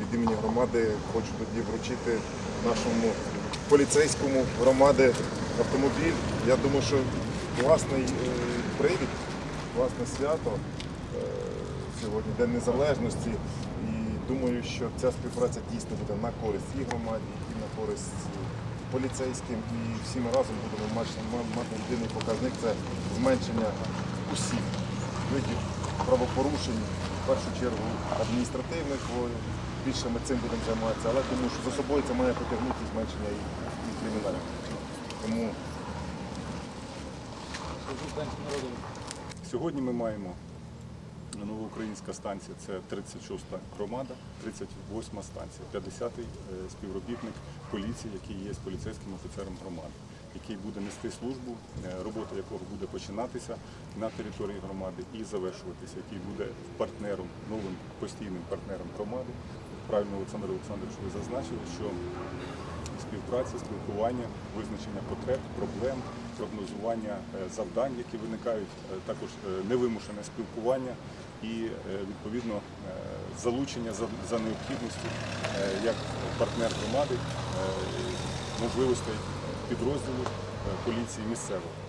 від імені громади хочу тоді вручити нашому поліцейському громади автомобіль. Я думаю, що класний е, привід, класне свято. Е, Сьогодні День Незалежності. І думаю, що ця співпраця дійсно буде на користь і громаді, і на користь поліцейським. І всі ми разом будемо мати, єдиний показник це зменшення усіх видів правопорушень, в першу чергу адміністративних. бо Більше ми цим будемо займатися, але тому що за собою це має потягнути зменшення і, і кримінальних. Тому Сьогодні ми маємо новоукраїнська станція, це 36-та громада, 38-та станція, 50-й е, співробітник поліції, який є поліцейським офіцером громади, який буде нести службу, е, робота якого буде починатися на території громади і завершуватися, який буде партнером, новим постійним партнером громади. Правильно, Олександр Олександрович, ви зазначили, що співпраця, спілкування, визначення потреб, проблем, прогнозування е, завдань, які виникають, е, також невимушене спілкування і відповідно залучення за, необхідністю як партнер громади можливостей підрозділу е, поліції місцевого.